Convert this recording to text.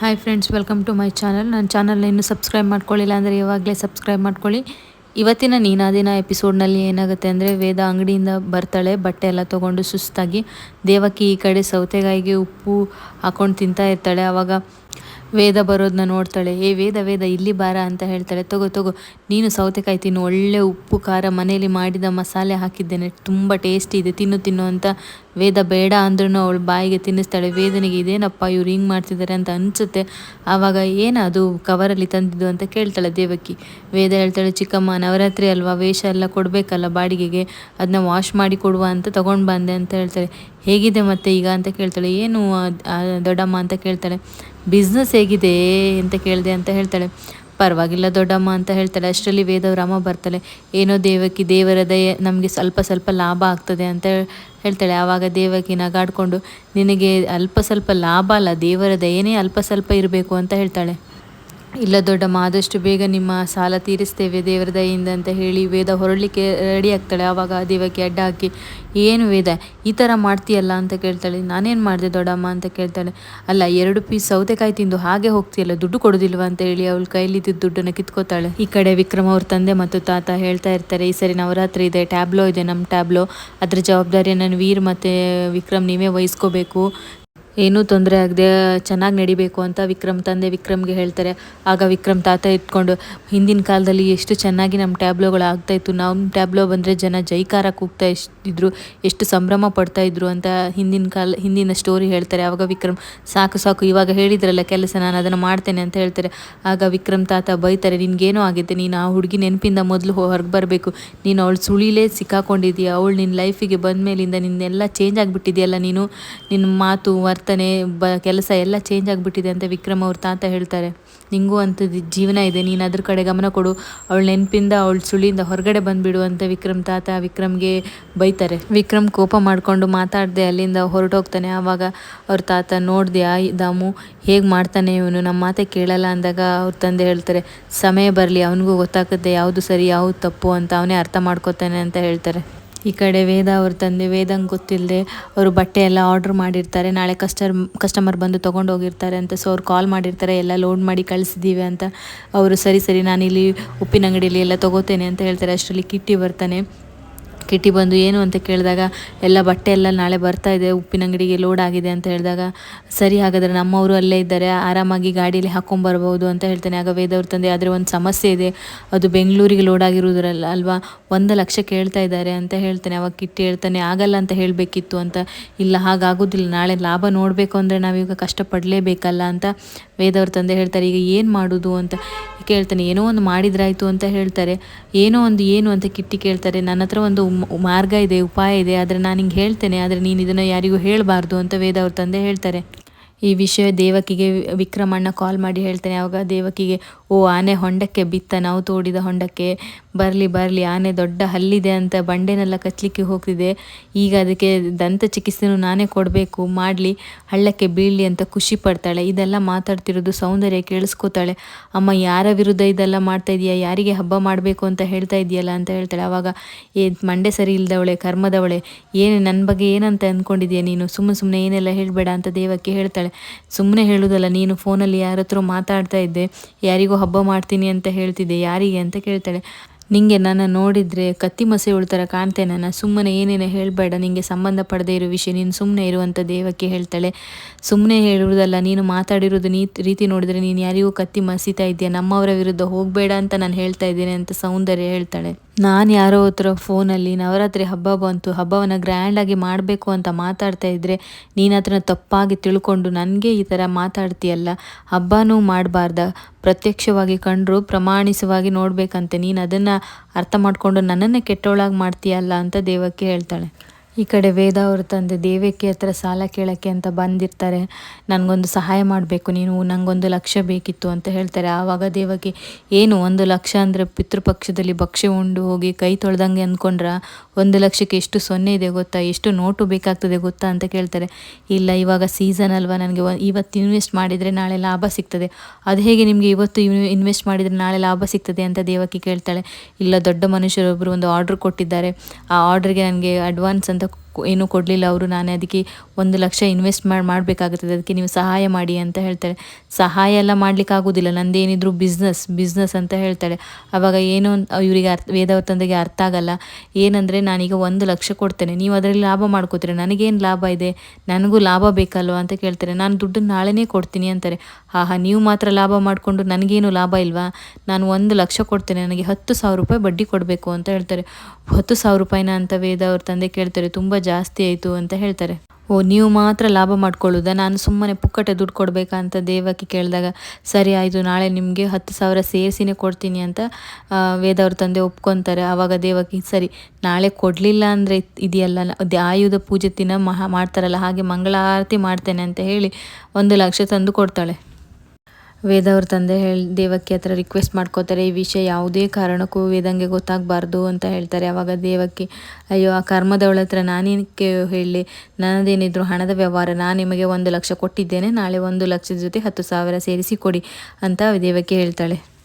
Hi friends welcome to my channel ನನ್ನ channel ಇನ್ನೂ subscribe ಮಾಡ್ಕೊಳ್ಳಿಲ್ಲ ಅಂದರೆ ಇವಾಗಲೇ ಸಬ್ಸ್ಕ್ರೈಬ್ ಮಾಡ್ಕೊಳ್ಳಿ. ಇವತ್ತಿನ ನೀನಾದಿನ ಎಪಿಸೋಡ್ನಲ್ಲಿ ಏನಾಗುತ್ತೆ ಅಂದರೆ ವೇದ ಅಂಗಡಿಯಿಂದ ಬರ್ತಾಳೆ, ಬಟ್ಟೆ ಎಲ್ಲ ತೊಗೊಂಡು ಸುಸ್ತಾಗಿ ದೇವಕಿ ಈ ಕಡೆ ಸೌತೆಕಾಯಿಗೆ ಉಪ್ಪು ಹಾಕೊಂಡು ತಿಂತಾ ಇರ್ತಾಳೆ. ಆವಾಗ ವೇದ ಬರೋದನ್ನ ನೋಡ್ತಾಳೆ, ಏ ವೇದ ವೇದ, ಇಲ್ಲಿ ಬಾರ ಅಂತ ಹೇಳ್ತಾಳೆ. ತಗೋ ತಗೋ, ನೀನು ಸೌತೆಕಾಯಿ ತಿನ್ನು, ಒಳ್ಳೆ ಉಪ್ಪು, ಖಾರ, ಮನೆಯಲ್ಲಿ ಮಾಡಿದ ಮಸಾಲೆ ಹಾಕಿದ್ದೇನೆ, ತುಂಬ ಟೇಸ್ಟಿ ಇದೆ, ತಿನ್ನು ತಿನ್ನು ಅಂತ ವೇದ ಬೇಡ ಅಂದ್ರೂ ಅವಳು ಬಾಯಿಗೆ ತಿನ್ನಿಸ್ತಾಳೆ. ವೇದನಿಗೆ ಇದೇನಪ್ಪ, ಇವ್ರು ಹಿಂಗೆ ಮಾಡ್ತಿದ್ದಾರೆ ಅಂತ ಅನಿಸುತ್ತೆ. ಆವಾಗ ಏನು ಅದು ಕವರಲ್ಲಿ ತಂದಿದ್ದು ಅಂತ ಕೇಳ್ತಾಳೆ ದೇವಕಿ. ವೇದ ಹೇಳ್ತಾಳೆ, ಚಿಕ್ಕಮ್ಮ, ನವರಾತ್ರಿ ಅಲ್ವಾ, ವೇಷ ಎಲ್ಲ ಕೊಡಬೇಕಲ್ಲ ಬಾಡಿಗೆಗೆ ಅದನ್ನ ವಾಶ್ ಮಾಡಿ ಕೊಡುವ ಅಂತ ತೊಗೊಂಡು ಬಂದೆ ಅಂತ ಹೇಳ್ತಾಳೆ. ಹೇಗಿದೆ ಮತ್ತೆ ಈಗ? ಅಂತ ಕೇಳ್ತಾಳೆ. ಏನು ದೊಡ್ಡಮ್ಮ? ಅಂತ ಕೇಳ್ತಾಳೆ. ಬಿಸ್ನೆಸ್ ಹೇಗಿದೆ ಅಂತ ಕೇಳಿದೆ ಅಂತ ಹೇಳ್ತಾಳೆ. ಪರವಾಗಿಲ್ಲ ದೊಡ್ಡಮ್ಮ ಅಂತ ಹೇಳ್ತಾಳೆ. ಅಷ್ಟರಲ್ಲಿ ವೇದವರಾಮ ಬರ್ತಾಳೆ. ಏನೋ ದೇವಕಿ ದೇವರ ದಯ ನಮಗೆ ಸ್ವಲ್ಪ ಸ್ವಲ್ಪ ಲಾಭ ಆಗ್ತದೆ ಅಂತ ಹೇಳ್ತಾಳೆ. ಆವಾಗ ದೇವಕಿ ನಗಾಡ್ಕೊಂಡು, ನಿನಗೆ ಅಲ್ಪ ಸ್ವಲ್ಪ ಲಾಭ ಅಲ್ಲ, ದೇವರ ದಯನೇ ಅಲ್ಪ ಸ್ವಲ್ಪ ಇರಬೇಕು ಅಂತ ಹೇಳ್ತಾಳೆ. ಇಲ್ಲ ದೊಡ್ಡಮ್ಮ ಆದಷ್ಟು ಬೇಗ ನಿಮ್ಮ ಸಾಲ ತೀರಿಸ್ತೇವೆ, ದೇವರ ದಯಿಂದ ಅಂತ ಹೇಳಿ ವೇದ ಹೊರಡಲಿಕ್ಕೆ ರೆಡಿ ಆಗ್ತಾಳೆ. ಆವಾಗ ದೇವಕ್ಕೆ ಅಡ್ಡ ಹಾಕಿ, ಏನು ವೇದ, ಈ ಥರ ಮಾಡ್ತೀಯಲ್ಲ? ಅಂತ ಕೇಳ್ತಾಳೆ. ನಾನೇನು ಮಾಡಿದೆ ದೊಡ್ಡಮ್ಮ? ಅಂತ ಕೇಳ್ತಾಳೆ. ಅಲ್ಲ, ಎರಡು ಪೀಸ್ ಸೌತೆಕಾಯಿ ತಿಂದು ಹಾಗೆ ಹೋಗ್ತೀಯಲ್ಲ, ದುಡ್ಡು ಕೊಡೋದಿಲ್ವ? ಅಂತ ಹೇಳಿ ಅವಳು ಕೈಲಿದ್ದ ದುಡ್ಡನ್ನು ಕಿತ್ಕೋತಾಳೆ. ಈ ಕಡೆ ವಿಕ್ರಮ್ ಅವ್ರ ತಂದೆ ಮತ್ತು ತಾತ ಹೇಳ್ತಾ ಇರ್ತಾರೆ, ಈ ಸರಿ ನವರಾತ್ರಿ ಇದೆ, ಟ್ಯಾಬ್ಲೋ ಇದೆ ನಮ್ಮ ಟ್ಯಾಬ್ಲೋ. ಅದರ ಜವಾಬ್ದಾರಿಯನ್ನು ವೀರ್ ಮತ್ತು ವಿಕ್ರಮ್ ನೀವೇ ವಹಿಸ್ಕೋಬೇಕು. ಏನೂ ತೊಂದರೆ ಆಗದೆ ಚೆನ್ನಾಗಿ ನಡಿಬೇಕು ಅಂತ ವಿಕ್ರಮ್ ತಂದೆ ವಿಕ್ರಮ್ಗೆ ಹೇಳ್ತಾರೆ. ಆಗ ವಿಕ್ರಮ್ ತಾತ ಇಟ್ಕೊಂಡು ಹಿಂದಿನ ಕಾಲದಲ್ಲಿ ಎಷ್ಟು ಚೆನ್ನಾಗಿ ನಮ್ಮ ಟ್ಯಾಬ್ಲೋಗಳು ಆಗ್ತಾಯಿತ್ತು ನಮ್ಮ ಟ್ಯಾಬ್ಲೋ ಬಂದರೆ ಜನ ಜೈಕಾರ ಕೂಗ್ತಾ ಇದ್ರು, ಎಷ್ಟು ಸಂಭ್ರಮ ಪಡ್ತಾ ಇದ್ರು ಅಂತ ಹಿಂದಿನ ಕಾಲ, ಹಿಂದಿನ ಸ್ಟೋರಿ ಹೇಳ್ತಾರೆ. ಆವಾಗ ವಿಕ್ರಮ್, ಸಾಕು ಸಾಕು, ಇವಾಗ ಹೇಳಿದ್ರಲ್ಲ ಕೆಲಸ, ನಾನು ಅದನ್ನು ಮಾಡ್ತೇನೆ ಅಂತ ಹೇಳ್ತಾರೆ. ಆಗ ವಿಕ್ರಮ್ ತಾತ ಬೈತಾರೆ, ನಿನ್ಗೇನೋ ಆಗಿದೆ, ನೀನು ಆ ಹುಡುಗಿ ನೆನಪಿಂದ ಮೊದಲು ಹೊರಗೆ ಬರಬೇಕು. ನೀನು ಅವಳು ಸುಳಿಲೇ ಸಿಕ್ಕಾಕೊಂಡಿದ್ದೀಯ? ಅವಳು ನಿನ್ನ ಲೈಫಿಗೆ ಬಂದ ಮೇಲಿಂದ ನಿನ್ನೆಲ್ಲ ಚೇಂಜ್ ಆಗಿಬಿಟ್ಟಿದೆಯಲ್ಲ ನೀನು? ನಿನ್ನ ಮಾತು, ವರ್ತನೆ, ಬ, ಕೆಲಸ ಎಲ್ಲ ಚೇಂಜ್ ಆಗಿಬಿಟ್ಟಿದೆ ಅಂತ ವಿಕ್ರಮ್ ಅವ್ರ ತಾತ ಹೇಳ್ತಾರೆ. ನಿಂಗೂ ಅಂಥದ್ದು ಜೀವನ ಇದೆ, ನೀನು ಅದ್ರ ಕಡೆ ಗಮನ ಕೊಡು. ಅವಳ ನೆನಪಿಂದ, ಅವಳ ಸುಳಿಯಿಂದ ಹೊರಗಡೆ ಬಂದುಬಿಡು ಅಂತ ವಿಕ್ರಮ್ ತಾತ ವಿಕ್ರಮ್ಗೆ ಬೈತಾರೆ. ವಿಕ್ರಮ್ ಕೋಪ ಮಾಡಿಕೊಂಡು ಮಾತಾಡದೆ ಅಲ್ಲಿಂದ ಹೊರಟೋಗ್ತಾನೆ. ಆವಾಗ ಅವ್ರ ತಾತ, ನೋಡಿದೆ ಆ ದಾಮು, ಹೇಗೆ ಮಾಡ್ತಾನೆ ಇವನು? ನಮ್ಮ ಮಾತೆ ಕೇಳಲ್ಲ ಅಂದಾಗ ಅವ್ರ ತಂದೆ ಹೇಳ್ತಾರೆ, ಸಮಯ ಬರಲಿ, ಅವನಿಗೂ ಗೊತ್ತಾಗುತ್ತೆ ಯಾವುದು ಸರಿ, ಯಾವುದು ತಪ್ಪು ಅಂತ ಅವನೇ ಅರ್ಥ ಮಾಡ್ಕೋತಾನೆ ಅಂತ ಹೇಳ್ತಾರೆ. ಈ ಕಡೆ ವೇದ ಅವ್ರ ತಂದೆ, ವೇದಂಗೆ ಗೊತ್ತಿಲ್ಲದೆ ಅವರು ಬಟ್ಟೆ ಎಲ್ಲ ಆರ್ಡ್ರ್ ಮಾಡಿರ್ತಾರೆ. ನಾಳೆ ಕಸ್ಟರ್ ಕಸ್ಟಮರ್ ಬಂದು ತೊಗೊಂಡು ಹೋಗಿರ್ತಾರೆ ಅಂತ. ಸೊ ಅವ್ರು ಕಾಲ್ ಮಾಡಿರ್ತಾರೆ, ಎಲ್ಲ ಲೋಡ್ ಮಾಡಿ ಕಳಿಸಿದ್ದೀವಿ ಅಂತ. ಅವರು, ಸರಿ ಸರಿ, ನಾನಿಲ್ಲಿ ಉಪ್ಪಿನ ಅಂಗಡಿಯಲ್ಲಿ ಎಲ್ಲ ತೊಗೋತೇನೆ ಅಂತ ಹೇಳ್ತಾರೆ. ಅಷ್ಟರಲ್ಲಿ ಕಿಟ್ಟಿ ಬರ್ತಾನೆ. ಕಿಟ್ಟಿ ಬಂದು ಏನು ಅಂತ ಕೇಳಿದಾಗ, ಎಲ್ಲ ಬಟ್ಟೆ ಎಲ್ಲ ನಾಳೆ ಬರ್ತಾ ಇದೆ, ಉಪ್ಪಿನ ಅಂಗಡಿಗೆ ಲೋಡ್ ಆಗಿದೆ ಅಂತ ಹೇಳಿದಾಗ, ಸರಿ ಹಾಗಾದರೆ ನಮ್ಮವರು ಅಲ್ಲೇ ಇದ್ದಾರೆ, ಆರಾಮಾಗಿ ಗಾಡೀಲಿ ಹಾಕ್ಕೊಂಬರ್ಬೋದು ಅಂತ ಹೇಳ್ತಾನೆ. ಆಗ ವೇದವ್ರ ತಂದೆ, ಆದರೆ ಒಂದು ಸಮಸ್ಯೆ ಇದೆ, ಅದು ಬೆಂಗಳೂರಿಗೆ ಲೋಡ್ ಆಗಿರೋದ್ರಲ್ಲ ಅಲ್ವಾ, ಒಂದು ಲಕ್ಷ ಕೇಳ್ತಾ ಇದ್ದಾರೆ ಅಂತ ಹೇಳ್ತಾನೆ. ಅವಾಗ ಕಿಟ್ಟಿ ಹೇಳ್ತಾನೆ, ಆಗಲ್ಲ ಅಂತ ಹೇಳಬೇಕಿತ್ತು ಅಂತ. ಇಲ್ಲ, ಹಾಗಾಗೋದಿಲ್ಲ, ನಾಳೆ ಲಾಭ ನೋಡಬೇಕು ಅಂದರೆ ನಾವೀಗ ಕಷ್ಟಪಡಲೇಬೇಕಲ್ಲ ಅಂತ ವೇದವ್ರ ತಂದೆ ಹೇಳ್ತಾರೆ, ಈಗ ಏನು ಮಾಡೋದು? ಅಂತ ಕೇಳ್ತಾನೆ, ಏನೋ ಒಂದು ಮಾಡಿದ್ರಾಯ್ತು ಅಂತ ಹೇಳ್ತಾರೆ, ಏನೋ ಒಂದು ಏನು ಅಂತ ಕಿಟ್ಟಿ ಕೇಳ್ತಾರೆ, ನನ್ನ ಹತ್ರ ಒಂದು ಮಾರ್ಗ ಇದೆ, ಉಪಾಯ ಇದೆ, ಆದರೆ ನಾನು ಹಿಂಗೆ ಹೇಳ್ತೇನೆ, ಆದರೆ ನೀನು ಇದನ್ನು ಯಾರಿಗೂ ಹೇಳಬಾರ್ದು, ಅಂತ ವೇದ ಅವ್ರ ತಂದೆ ಹೇಳ್ತಾರೆ. ಈ ವಿಷಯ ದೇವಕಿಗೆ ವಿಕ್ರಮಣ್ಣ ಕಾಲ್ ಮಾಡಿ ಹೇಳ್ತೇನೆ. ಆವಾಗ ದೇವಕಿಗೆ, ಓ, ಆನೆ ಹೊಂಡಕ್ಕೆ ಬಿತ್ತ. ನಾವು ತೋಡಿದ ಹೊಂಡಕ್ಕೆ ಬರಲಿ ಬರಲಿ. ಆನೆ ದೊಡ್ಡ ಹಲ್ಲಿದೆ ಅಂತ ಬಂಡೆನೆಲ್ಲ ಕಚ್ಚಲಿಕ್ಕೆ ಹೋಗ್ತಿದೆ. ಈಗ ಅದಕ್ಕೆ ದಂತ ಚಿಕಿತ್ಸೆನೂ ನಾನೇ ಕೊಡಬೇಕು. ಮಾಡಲಿ, ಹಳ್ಳಕ್ಕೆ ಬೀಳಲಿ ಅಂತ ಖುಷಿ ಪಡ್ತಾಳೆ. ಇದೆಲ್ಲ ಮಾತಾಡ್ತಿರೋದು ಸೌಂದರ್ಯ ಕೇಳಿಸ್ಕೋತಾಳೆ. ಅಮ್ಮ, ಯಾರ ವಿರುದ್ಧ ಇದೆಲ್ಲ ಮಾಡ್ತಾ ಇದೆಯಾ? ಯಾರಿಗೆ ಹಬ್ಬ ಮಾಡಬೇಕು ಅಂತ ಹೇಳ್ತಾ ಇದೆಯಲ್ಲ? ಅಂತ ಹೇಳ್ತಾಳೆ. ಆವಾಗ ಏ, ಮಂಡೆ ಸರಿ ಇಲ್ಲದವಳೆ ಕರ್ಮದವಳೆ. ಏನು ನನ್ನ ಬಗ್ಗೆ ಏನಂತ ಅಂದ್ಕೊಂಡಿದ್ಯಾ ನೀನು? ಸುಮ್ಮನೆ ಸುಮ್ಮನೆ ಏನೆಲ್ಲ ಹೇಳಬೇಡ ಅಂತ ದೇವಕ್ಕೆ ಹೇಳ್ತಾಳೆ. ಸುಮ್ಮನೆ ಹೇಳೋದಲ್ಲ, ನೀನು ಫೋನಲ್ಲಿ ಯಾರ ಹತ್ರ ಮಾತಾಡ್ತಾ ಇದ್ದೆ, ಯಾರಿಗೋ ಹಬ್ಬ ಮಾಡ್ತೀನಿ ಅಂತ ಹೇಳ್ತಿದ್ದೆ, ಯಾರಿಗೆ ಅಂತ ಕೇಳ್ತಾಳೆ. ನಿಂಗೆ ನನ್ನ ನೋಡಿದರೆ ಕತ್ತಿ ಮಸೆ ಉಳ್ತರ ಕಾಣ್ತೇ ನನ್ನ, ಸುಮ್ಮನೆ ಏನೇನು ಹೇಳಬೇಡ, ನಿಂಗೆ ಸಂಬಂಧ ಪಡದೇ ಇರೋ ವಿಷಯ, ನೀನು ಸುಮ್ಮನೆ ಇರುವಂಥ ದೇವಕ್ಕೆ ಹೇಳ್ತಾಳೆ. ಸುಮ್ಮನೆ ಹೇಳುವುದಲ್ಲ ನೀನು ಮಾತಾಡಿರೋದು ನೀ ರೀತಿ ನೋಡಿದರೆ ನೀನು ಯಾರಿಗೂ ಕತ್ತಿ ಮಸೀತಾ ಇದೆಯಾ ನಮ್ಮವರ ವಿರುದ್ಧ ಹೋಗಬೇಡ ಅಂತ ನಾನು ಹೇಳ್ತಾ ಇದ್ದೇನೆ ಅಂತ ಸೌಂದರ್ಯ ಹೇಳ್ತಾಳೆ. ನಾನು ಯಾರೋ ಹತ್ರ ಫೋನಲ್ಲಿ ನವರಾತ್ರಿ ಹಬ್ಬ ಬಂತು, ಹಬ್ಬವನ್ನು ಗ್ರ್ಯಾಂಡಾಗಿ ಮಾಡಬೇಕು ಅಂತ ಮಾತಾಡ್ತಾ ಇದ್ದರೆ ನೀನು ಅದನ್ನು ತಪ್ಪಾಗಿ ತಿಳ್ಕೊಂಡು ನನಗೆ ಈ ಥರ ಮಾತಾಡ್ತೀಯಲ್ಲ? ಹಬ್ಬನೂ ಮಾಡಬಾರ್ದ? ಪ್ರತ್ಯಕ್ಷವಾಗಿ ಕಂಡರು ಪ್ರಮಾಣಿಸವಾಗಿ ನೋಡಬೇಕಂತೆ, ನೀನು ಅದನ್ನು ಅರ್ಥ ಮಾಡಿಕೊಂಡು ನನ್ನನ್ನು ಕೆಟ್ಟವಳಾಗಿ ಮಾಡ್ತೀಯಲ್ಲ ಅಂತ ದೇವಕ್ಕೆ ಹೇಳ್ತಾಳೆ. ಈ ಕಡೆ ವೇದ ಅವ್ರ ತಂದೆ ದೇವಕ್ಕೆ ಹತ್ರ ಸಾಲ ಕೇಳೋಕ್ಕೆ ಅಂತ ಬಂದಿರ್ತಾರೆ, ನನಗೊಂದು ಸಹಾಯ ಮಾಡಬೇಕು, ನೀನು ನನಗೊಂದು ಲಕ್ಷ ಬೇಕಿತ್ತು ಅಂತ ಹೇಳ್ತಾರೆ. ಆವಾಗ ದೇವಕ್ಕೆ ಏನು ಒಂದು ಲಕ್ಷ ಅಂದರೆ ಪಿತೃಪಕ್ಷದಲ್ಲಿ ಭಕ್ಷ್ಯ ಉಂಡು ಹೋಗಿ ಕೈ ತೊಳೆದಂಗೆ ಅಂದ್ಕೊಂಡ್ರ ಒಂದು ಲಕ್ಷಕ್ಕೆ ಎಷ್ಟು ಸೊನ್ನೆ ಇದೆ ಗೊತ್ತಾ, ಎಷ್ಟು ನೋಟು ಬೇಕಾಗ್ತದೆ ಗೊತ್ತಾ ಅಂತ ಕೇಳ್ತಾರೆ. ಇಲ್ಲ, ಇವಾಗ ಸೀಸನ್ ಅಲ್ವಾ, ನನಗೆ ಇವತ್ತು ಇನ್ವೆಸ್ಟ್ ಮಾಡಿದರೆ ನಾಳೆ ಲಾಭ ಸಿಗ್ತದೆ. ಅದು ಹೇಗೆ ನಿಮಗೆ ಇವತ್ತು ಇನ್ವೆಸ್ಟ್ ಮಾಡಿದರೆ ನಾಳೆ ಲಾಭ ಸಿಗ್ತದೆ ಅಂತ ದೇವಕ್ಕೆ ಕೇಳ್ತಾಳೆ. ಇಲ್ಲ, ದೊಡ್ಡ ಮನುಷ್ಯರೊಬ್ಬರು ಒಂದು ಆರ್ಡ್ರ್ ಕೊಟ್ಟಿದ್ದಾರೆ. ಆ ಆರ್ಡ್ರಿಗೆ ನನಗೆ ಅಡ್ವಾನ್ಸ್ ಅಂತ ಕೊ- ಏನೂ ಕೊಡಲಿಲ್ಲ. ಅವರು ನಾನೇ ಅದಕ್ಕೆ ಒಂದು ಲಕ್ಷ ಇನ್ವೆಸ್ಟ್ ಮಾಡಿ ಮಾಡಬೇಕಾಗುತ್ತದೆ. ಅದಕ್ಕೆ ನೀವು ಸಹಾಯ ಮಾಡಿ ಅಂತ ಹೇಳ್ತಾಳೆ ಸಹಾಯ ಎಲ್ಲ ಮಾಡ್ಲಿಕ್ಕೆ ಆಗೋದಿಲ್ಲ. ನಂದೇನಿದ್ರು ಬಿಸ್ನೆಸ್ ಬಿಸ್ನೆಸ್ ಅಂತ ಹೇಳ್ತಾಳೆ ಆವಾಗ ಏನೋ ಇವರಿಗೆ ಅರ್ಥ ವೇದವ್ರ ತಂದೆಗೆ ಅರ್ಥ ಆಗಲ್ಲ. ಏನಂದರೆ ನಾನೀಗ ಒಂದು ಲಕ್ಷ ಕೊಡ್ತೇನೆ. ನೀವು ಅದರಲ್ಲಿ ಲಾಭ ಮಾಡ್ಕೋತೀರ. ನನಗೇನು ಲಾಭ ಇದೆ? ನನಗೂ ಲಾಭ ಬೇಕಲ್ವ ಅಂತ ಕೇಳ್ತಾರೆ. ನಾನು ದುಡ್ಡು ನಾಳೆನೇ ಕೊಡ್ತೀನಿ ಅಂತಾರೆ. ಆಹಾ, ನೀವು ಮಾತ್ರ ಲಾಭ ಮಾಡಿಕೊಂಡು ನನಗೇನು ಲಾಭ ಇಲ್ವಾ? ನಾನು ಒಂದು ಲಕ್ಷ ಕೊಡ್ತೇನೆ. ನನಗೆ ಹತ್ತು ಸಾವಿರ ರೂಪಾಯಿ ಬಡ್ಡಿ ಕೊಡಬೇಕು ಅಂತ ಹೇಳ್ತಾರೆ. ಹತ್ತು ಸಾವಿರ ರೂಪಾಯಿನ ಅಂತ ವೇದ ಅವ್ರ ತಂದೆ ಕೇಳ್ತಾರೆ. ತುಂಬ ಜಾಸ್ತಿ ಆಯಿತು ಅಂತ ಹೇಳ್ತಾರೆ. ಓ, ನೀವು ಮಾತ್ರ ಲಾಭ ಮಾಡ್ಕೊಳ್ಳೋದಾ? ನಾನು ಸುಮ್ಮನೆ ಪುಕ್ಕಟೆ ದುಡ್ಡು ಕೊಡಬೇಕಾ ಅಂತ ದೇವಕ್ಕೆ ಕೇಳಿದಾಗ, ಸರಿ ಆಯಿತು, ನಾಳೆ ನಿಮಗೆ ಹತ್ತು ಸಾವಿರ ಸೇರಿಸಿನೇ ಕೊಡ್ತೀನಿ ಅಂತ ವೇದ ಅವ್ರ ತಂದೆ ಒಪ್ಕೊತಾರೆ. ಆವಾಗ ದೇವಕ್ಕೆ ಸರಿ, ನಾಳೆ ಕೊಡಲಿಲ್ಲ ಅಂದರೆ ಇದೆಯಲ್ಲ ಆಯುಧ ಪೂಜೆ ದಿನ ಮಹಾ ಮಾಡ್ತಾರಲ್ಲ, ಹಾಗೆ ಮಂಗಳಾರತಿ ಮಾಡ್ತೇನೆ ಅಂತ ಹೇಳಿ ಒಂದು ಲಕ್ಷ ತಂದು ಕೊಡ್ತಾಳೆ. ವೇದ ಅವ್ರ ತಂದೆ ಹೇಳಿ, ದೇವಕ್ಕೆ ಹತ್ರ ರಿಕ್ವೆಸ್ಟ್ ಮಾಡ್ಕೋತಾರೆ, ಈ ವಿಷಯ ಯಾವುದೇ ಕಾರಣಕ್ಕೂ ವೇದಂಗೆ ಗೊತ್ತಾಗಬಾರ್ದು ಅಂತ ಹೇಳ್ತಾರೆ. ಆವಾಗ ದೇವಕ್ಕೆ, ಅಯ್ಯೋ, ಆ ಕರ್ಮದವಳ ಹತ್ರ ನಾನೇನಕ್ಕೆ ಹೇಳಿ, ನನ್ನದೇನಿದ್ರು ಹಣದ ವ್ಯವಹಾರ, ನಾನು ನಿಮಗೆ ಒಂದು ಲಕ್ಷ ಕೊಟ್ಟಿದ್ದೇನೆ, ನಾಳೆ ಒಂದು ಲಕ್ಷದ ಜೊತೆ ಹತ್ತು ಸಾವಿರ ಸೇರಿಸಿ ಕೊಡಿ ಅಂತ ದೇವಕ್ಕೆ ಹೇಳ್ತಾಳೆ.